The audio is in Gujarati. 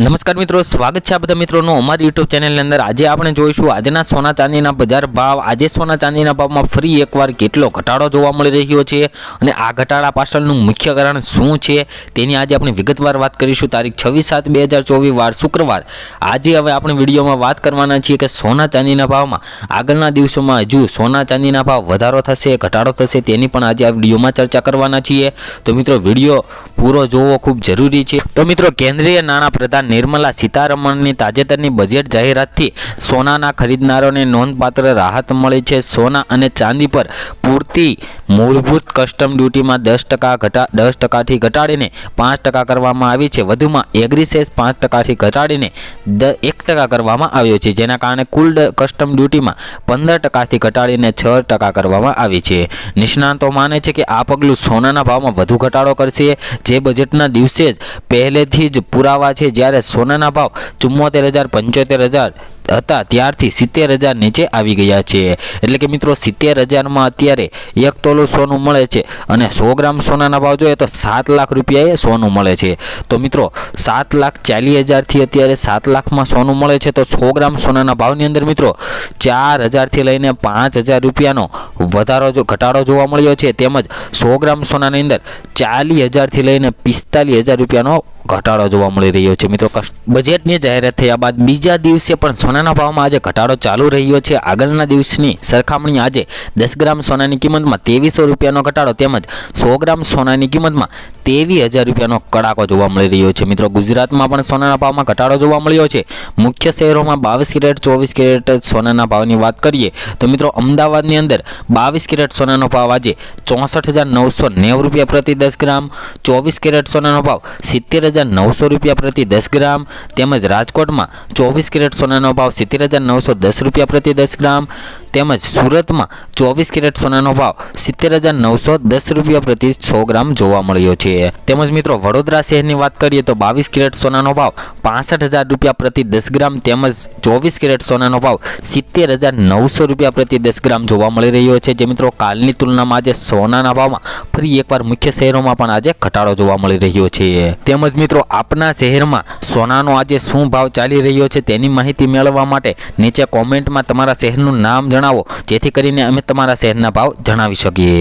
નમસ્કાર મિત્રો, સ્વાગત છે આ બધા મિત્રોનો અમારી યુટ્યુબ ચેનલની અંદર. આજે આપણે જોઈશું આજના સોના ચાંદીના બજાર ભાવ. આજે સોના ચાંદીના ભાવમાં ફરી એકવાર કેટલો ઘટાડો જોવા મળી રહ્યો છે અને આ ઘટાડા પાછળનું મુખ્ય કારણ શું છે તેની આજે આપણે વિગતવાર વાત કરીશું. તારીખ છવ્વીસ સાત બે હજાર ચોવીસ, વાર શુક્રવાર. આજે હવે આપણે વિડીયોમાં વાત કરવાના છીએ કે સોના ચાંદીના ભાવમાં. આગળના દિવસોમાં હજુ સોના ચાંદીના ભાવ વધારો થશે, ઘટાડો થશે તેની પણ આજે આ વિડીયોમાં ચર્ચા કરવાના છીએ. તો મિત્રો, વીડિયો પૂરો જોવો ખૂબ જરૂરી છે. તો મિત્રો, કેન્દ્રીય નાણાં પ્રધાન નિર્મલા સીતારમણની તાજેતરની બજેટ જાહેરાતથી સોનાના ખરીદનારોને નોંધપાત્ર રાહત મળી છે. સોના અને ચાંદી પર પૂરતી મૂળભૂત કસ્ટમ ડ્યુટીમાં દસ ટકા ઘટા, દસ ટકાથી ઘટાડીને પાંચ ટકા કરવામાં આવી છે. વધુમાં એગ્રીસેસ પાંચ ટકાથી ઘટાડીને દ, એક ટકા કરવામાં આવ્યો છે, જેના કારણે કુલ કસ્ટમ ડ્યુટીમાં પંદર ટકાથી ઘટાડીને છ ટકા કરવામાં આવી છે. નિષ્ણાંતો માને છે કે આ પગલું સોનાના ભાવમાં વધુ ઘટાડો કરશે. જે બજેટના દિવસે જ પહેલેથી જ પુરાવા છે, જ્યારે સોનાના ભાવ ચુમ્મોતેર હજાર, પંચોતેર હજાર હતા. ત્યારથી સિત્તેર હજાર નીચે આવી ગયા છે. એટલે કે મિત્રો, સિત્તેર હજારમાં અત્યારે એક તોલું સોનું મળે છે અને સો ગ્રામ સોનાના ભાવ જોઈએ તો સાત લાખ રૂપિયાએ સોનું મળે છે. તો મિત્રો, સાત લાખ ચાલીસ હજારથી અત્યારે સાત લાખમાં સોનું મળે છે. તો સો ગ્રામ સોનાના ભાવની અંદર મિત્રો, ચાર હજારથી લઈને પાંચ હજાર રૂપિયાનો વધારો જો, ઘટાડો જોવા મળ્યો છે. તેમજ સો ગ્રામ સોનાની અંદર ચાલીસ હજારથી લઈને પિસ્તાલીસ હજાર રૂપિયાનો ઘટાડો જોવા મળી રહ્યો છે. મિત્રો બજેટની જાહેરાત થયા બાદ બીજા દિવસે પણ સોનાના ભાવમાં આજે ઘટાડો ચાલુ રહ્યો છે. આગળના દિવસની સરખામણી આજે દસ ગ્રામ સોનાની કિંમતમાં ત્રેવીસો રૂપિયાનો ઘટાડો તેમજ સો ગ્રામ સોનાની કિંમતમાં ત્રેવીસ હજાર રૂપિયાનો કડાકો જોવા મળી રહ્યો છે. મિત્રો, ગુજરાતમાં પણ સોનાના ભાવમાં ઘટાડો જોવા મળ્યો છે. મુખ્ય શહેરોમાં બાવીસ કેરેટ, ચોવીસ કેરેટ સોનાના ભાવની વાત કરીએ તો મિત્રો, અમદાવાદની અંદર બાવીસ કેરેટ સોનાનો ભાવ આજે ચોસઠ હજાર નવસો નેવું રૂપિયા પ્રતિ દસ ગ્રામ, ચોવીસ કેરેટ સોનાનો ભાવ સિત્તેર હજાર નવસો રૂપિયા પ્રતિ દસ ગ્રામ તેમજ રાજકોટમાં ચોવીસ કેરેટ સોનાનો ભાવ સિત્તેર હજાર નવસો દસ રૂપિયા પ્રતિ દસ ગ્રામ તેમજ સુરતમાં ચોવીસ કેરેટ સોનાનો ભાવ સિત્તેર હજાર નવસો દસ રૂપિયા પ્રતિ સો ગ્રામ જોવા મળ્યો છે. તેમજ મિત્રો, વડોદરા શહેરની વાત કરીએ તો બાવીસ કેરેટ સોનાનો ભાવ પાસઠ હજાર રૂપિયા પ્રતિ દસ ગ્રામ તેમજ ચોવીસ કેરેટ સોનાનો ભાવ સિત્તેર હજાર નવસો રૂપિયા પ્રતિ દસ ગ્રામ જોવા મળી રહ્યો છે. જે મિત્રો, કાલની તુલનામાં આજે સોનાના ભાવમાં ફરી એકવાર મુખ્ય શહેરોમાં પણ આજે ઘટાડો જોવા મળી રહ્યો છે. તેમજ મિત્રો, આપના શહેરમાં સોનાનો આજે શું ભાવ ચાલી રહ્યો છે તેની માહિતી મેળવવા માટે નીચે કોમેન્ટમાં તમારા શહેરનું નામ જણાવો. જેથી કરીને અમે તમારા શહેરના ભાવ જણાવી શકીએ.